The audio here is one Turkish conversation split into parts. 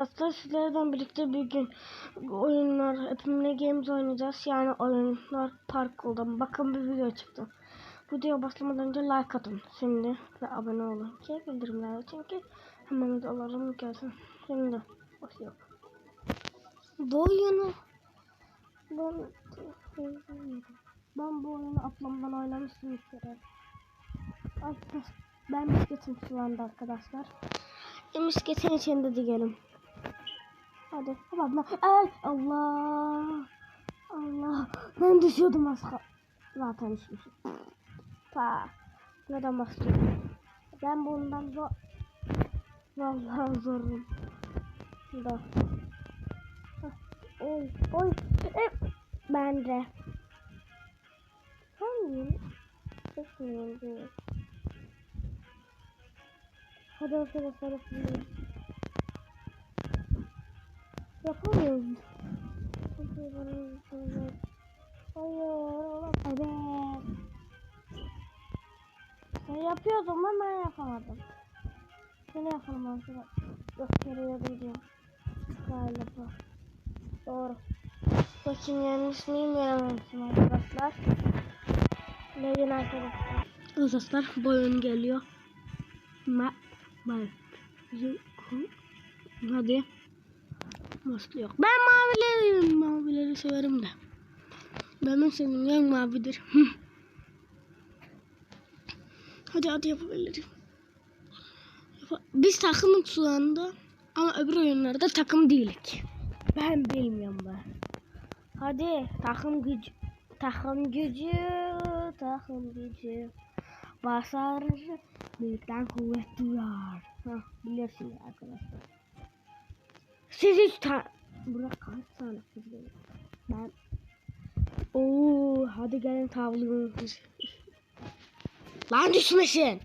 Aslında sizlerden birlikte bir gün oyunlar, Epimle Games oynayacağız. Yani oyunlar parkurda. Bakın bir video çıktı. Video başlamadan önce like atın şimdi ve abone olun ki bildirimler açın ki hemen videolarım gelsin. Şimdi başlıyor. Bu oyunu ben, ben bu oyunu ablamdan oynamıştım bir kere. Ben bisikletim şu anda arkadaşlar. Bisikletin içinde diyelim. Hadi. Abla. Ay Allah. Allah. Ben düşüyordum az Zaten düşmüşüm. Ta. Neden bahsediyorum? Ben bundan zor. Vallahi zorum. Da. Oy. Oy. E, ben de. Hangi? Çekmiyorum diyor. Hadi arkadaşlar. Hadi yapalım. Hayır. Evet. Sen yapıyordun ama ben yapamadım. Seni yapalım arkadaşlar. Diyorum. Galiba. Doğru. Bakayım yanlış mıyım yanılmışım arkadaşlar. Neden arkadaşlar? Arkadaşlar bu oyun geliyor. Ma Bak. Hadi. Başlıyor. Ben mavileri, mavileri severim de. Benim sevdiğim mavidir. Hı. hadi hadi yapabilirim. Yapa- Biz takımız şu anda. Ama öbür oyunlarda takım değilik. Ben bilmiyorum ben. Hadi takım gücü. Takım gücü. Takım gücü. Basar. Büyükten kuvvet duyar. Hah, bilirsiniz arkadaşlar. Siz hiç ta... Burada kaç tane var? Ben... Oo, hadi gelin tavlayalım. Lan düşmesin.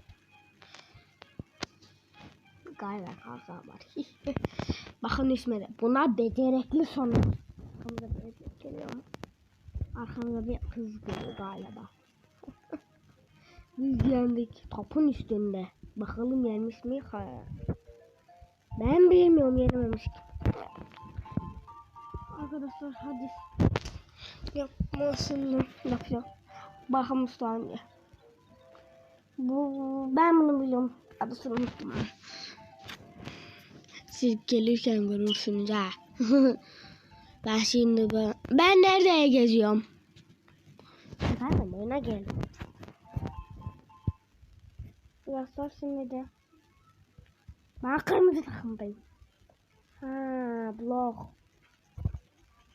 Galiba kalsa var. Bakın düşmedi. Bunlar becerikli sonlar. Arkamda bir erkek geliyor mu? Arkamda bir kız geliyor galiba. Biz yendik. Topun üstünde. Bakalım yenmiş mi? Hayır. Ben bilmiyorum yenememiş ki. Arkadaşlar hadi. Yapmasını yapıyor. Bakın saniye. Bu ben bunu biliyorum. Adısını unuttum. Siz gelirken görürsünüz ha. ben şimdi ben, ben nereye geziyorum? Efendim oyuna geldim. Biraz sor şimdi de. Ben kırmızı takımdayım. Ha blok.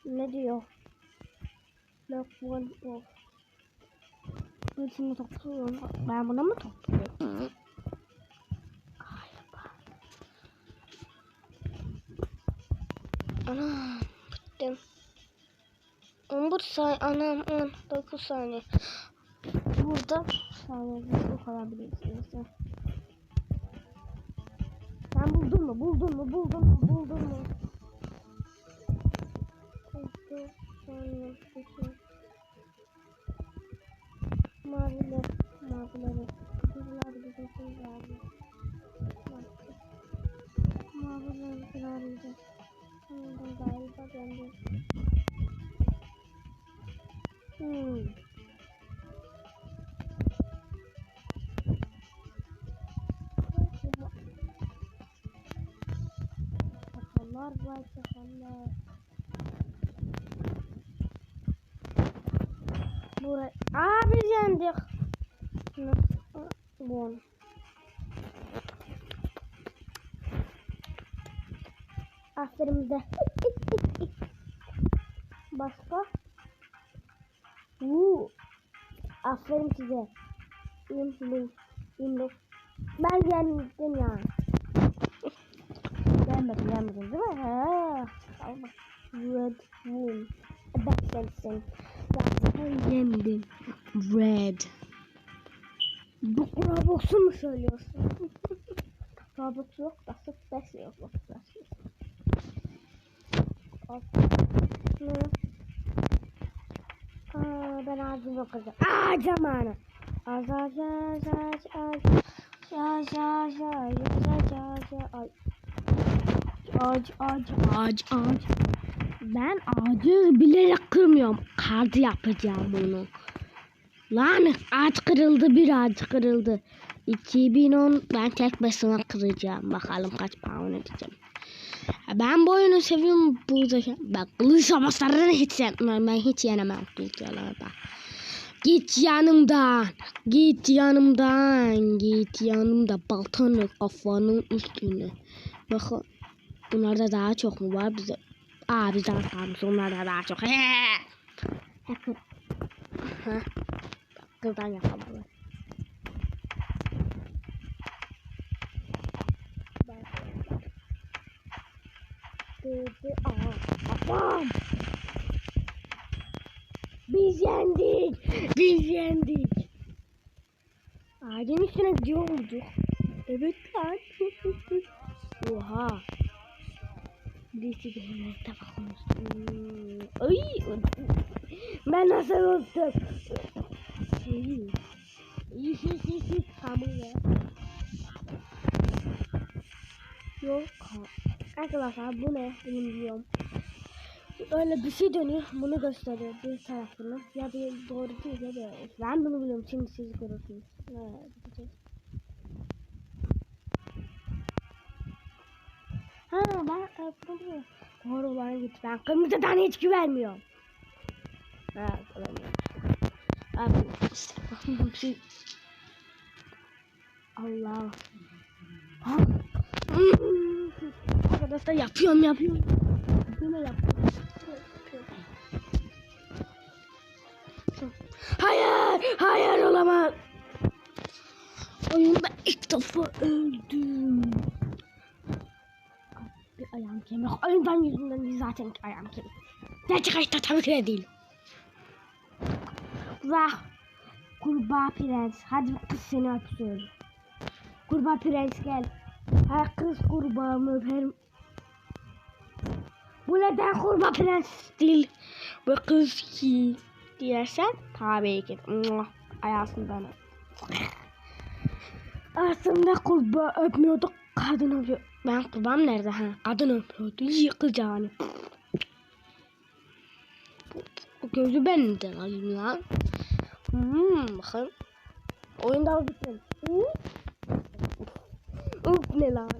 Ne diyor? Blok one of. Şimdi topluyorum. Ben buna mı topluyorum? Galiba. Anam bittim. 11 saniye anam 19 saniye. Burada saniye bu kadar bilirsiniz. Sen buldun mu? Buldun mu? Buldun mu? Buldun mu? Maviler. Mavileri. Bize şey geldi. Maviler kırardı. Şimdi galiba bende. Hmm. Var. Buraya. Aa biz? Bon. Aferin bize. Başka? Uuu. Aferin size. İmlim. İmlim. Ben yendim yani. Gelmedin gelmedin değil mi? Ha. Red Wool. Bak sen sen. Zaten yendim. Red. Bu Robux'u mu söylüyorsun? Robux yok da sık beş yok. Robux beş yok. Hop. Ne? Aa, ben ağzımı kırdım. Aa zamanı. Az az az az az. Az az az az az az. Ay. Ağaç, ağaç, ağaç, ağaç. Ben ağacı bilerek kırmıyorum. Kardı yapacağım bunu. Lan ağaç kırıldı, bir ağaç kırıldı. 2010 ben tek başıma kıracağım. Bakalım kaç puan edeceğim. Ben bu oyunu seviyorum buradaki. Bak kılıç savaşlarını hiç sevmem. Ben hiç yenemem kılıçlarda. Git yanımdan. Git yanımdan. Git yanımda baltanı kafanın üstüne. Bakın. Bunlarda daha çok mu var bize? Aa bizden kalmış. Onlarda daha çok. Hacker. Ha. Kızdan yapamadım. Kafam. Biz yendik. Biz yendik. Ağacın üstüne gidiyor muyduk? Evet lan. Oha. Birisi gelmekte bakmış. Hmm. Ay. Ben nasıl unuttum? İyi. İyi, iyi, iyi, iyi. Tamam ya. Yok. Arkadaşlar bu ne? Bilmiyorum. Öyle bir şey dönüyor. Bunu gösteriyor bir tarafını. Ya bir doğru değil ya da ben bunu biliyorum. Şimdi siz görürsünüz. Evet. Ha ben biliyorum. Doğru bana git. Ben kırmızıdan hiç güvenmiyorum. Ha güvenmiyorum. Abi işte. Allah. Ha. Arkadaşlar yapıyorum yapıyorum. Böyle yapıyorum. Hayır, hayır olamaz. Oyunda ilk defa öldüm. Ayağım kemik. Oyundan yüzünden değil zaten ayağım kemik. Gerçek hayatta tabii ki de değil. Vah. Kurbağa prens. Hadi kız seni öpsün. Kurbağa prens gel. Ha kız kurbağamı öperim. Bu neden kurbağa prens değil? Bu kız ki diyersen tabii ki. Muah, Ayağısından öp. Aslında kurbağa öpmüyordu. Kadın öpüyor. Ben kurbağam nerede ha? Kadın öpüyordu. Yıkacağını. Bu gözü benden alayım lan. Hmm, bakın. Oyun daha bitmedi. Hmm. Uf ne lan?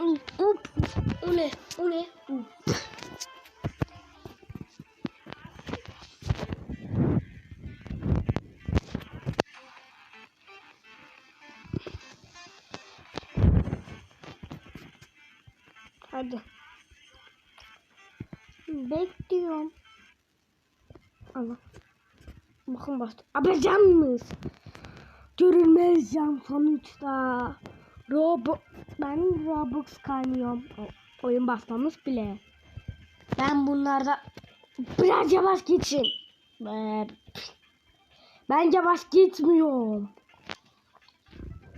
Uf, uf. O ne? O ne? Hadi. Bekliyorum. Allah. Bakın bastı. Abacanmış. Görünmez cam sonuçta. Robo ben Robux kaynıyorum. Oyun basmamız bile. Ben bunlarda biraz yavaş geçin. Ben yavaş gitmiyorum.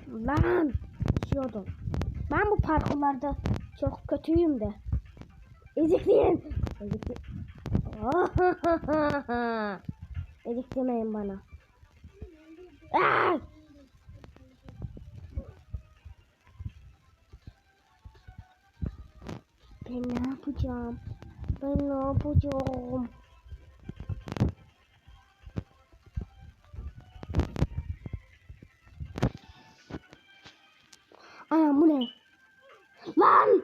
Lan düşüyordum. Ben bu parkurlarda çok kötüyüm de. Ezikleyin. Ezikli. Ezik demeyin bana. Aa! Ben ne yapacağım? Ben ne yapacağım? Ana bu ne? Lan!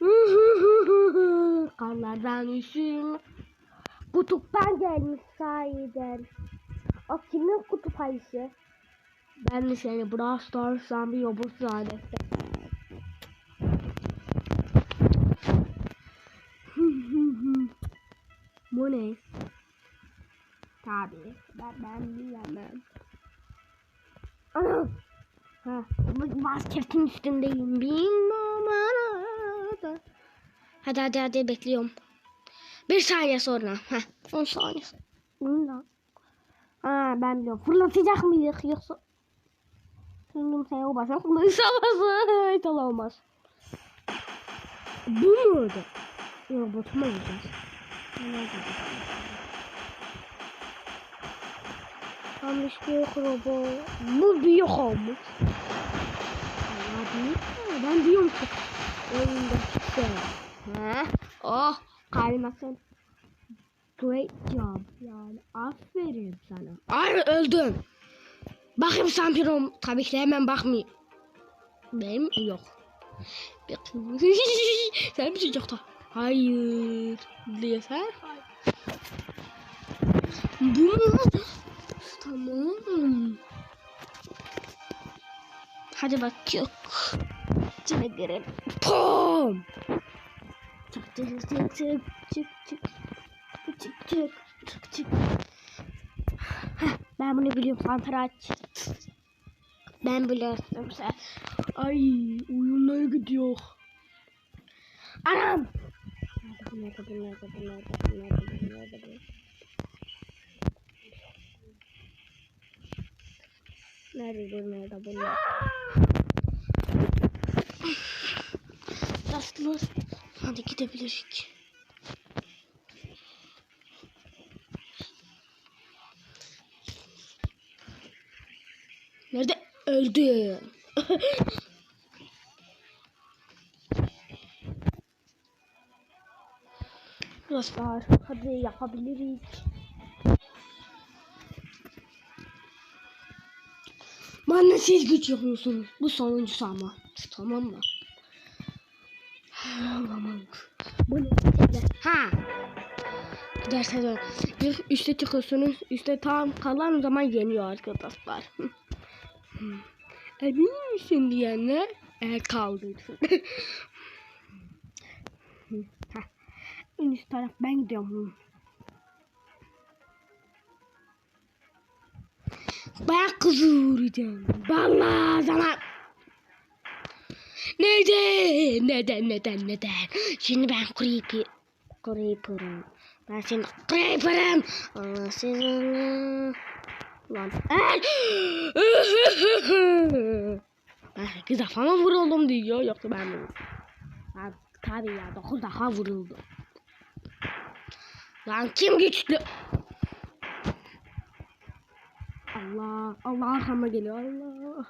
Karlardan üşüm. Kutuptan gelmiş sahiden. O kimin kutup ayısı? Ben de seni Brawl Stars'tan bir yobuz zannettim. Bu ne? Tabii. Ben, ben bilemem. Ana! Ha, bu basketin üstündeyim. Bilmem arada. Hadi hadi hadi bekliyorum. Bir saniye sonra. Heh, 10 saniye. Bundan. Ha ben biliyorum. Fırlatacak mıyız yoksa? Şimdi sen o başa fırlatamazsın. Hiç olamaz. Bu muydu? Yok botuma gideceğiz. Nerede? Kamış büyük robot. Bu büyük olmuş. Ben diyorum ki oyunda çıksa. Ha? Oh kaymasın. Great job. Yani aferin sana. Ay öldüm. Bakayım şampiyon. Tabii ki hemen bakmayayım. Benim yok. Sen misin yoksa? Hayır. Diye sen? Bu mu? Tamam. Hadi bak yok. İçine girelim. Pom. Çık çık çık çık çık çık. Çık çık çık çık. Heh, ben bunu biliyorum. Santraç. Ben biliyorum sen. Ay oyunlara gidiyor. Anam. Nerede bu nerede bu nerede bu nerede bu nerede bu nerede bu? Nerede bu nerede bu nerede? Dostlar. Hadi gidebiliriz. Nerede? Öldü. Dostlar hadi yapabiliriz. Bana siz güç yapıyorsunuz. Bu sonuncusu ama. Tamam mı? Aman. Bu ne? Ha. Derse de bir üste çıkıyorsunuz. Üste tam kalan zaman yeniyor arkadaşlar. Emin misin diyenler el kaldırsın. En üst taraf ben gidiyorum. Ben kızı vuracağım. Vallahi sana. Neden? Neden? Neden? Neden? Şimdi ben creepy. Creeper'ım. Ben şimdi creeper'ım. Allah sizin. Lan. Ben 8 defa mı vuruldum diyor. Yoksa ben mi? Ben tabii ya 9 defa vuruldum. Lan kim güçlü? Allah. Allah arkama geliyor. Allah.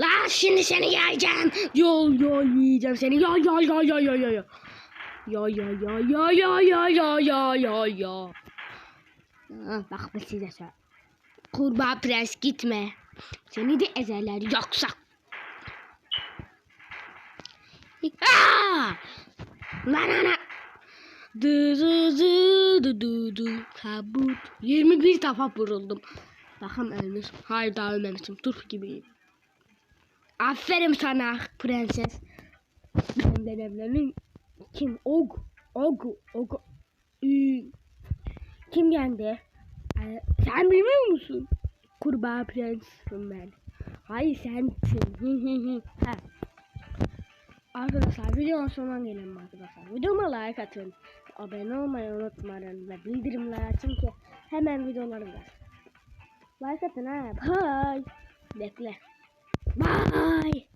Lan şimdi seni yiyeceğim. Yol yol yiyeceğim seni. Ya ya ya ya ya ya. Ya ya ya ya ya ya ya ya ya ya. Ah, Bak ben size söyle. Kurbağa prens gitme. Seni de ezerler yoksa. Aa! Lan ana. Dı dı dı dı dı dı kabut. 21 defa vuruldum. Bakalım ölmüş. Hayır daha ölmemişim. Turp gibiyim. Aferin sana prenses. Benden evlenin. Kim? Og. Og. Og. Kim yendi? Ee, sen bilmiyor musun? Kurbağa prensim ben. Hayır sensin. Arkadaşlar videonun sonuna gelelim arkadaşlar. Videoma like atın. Abone olmayı unutmayın ve bildirimleri açın ki hemen videolarım var. Like atın ha. Bye. Bekle. Bye.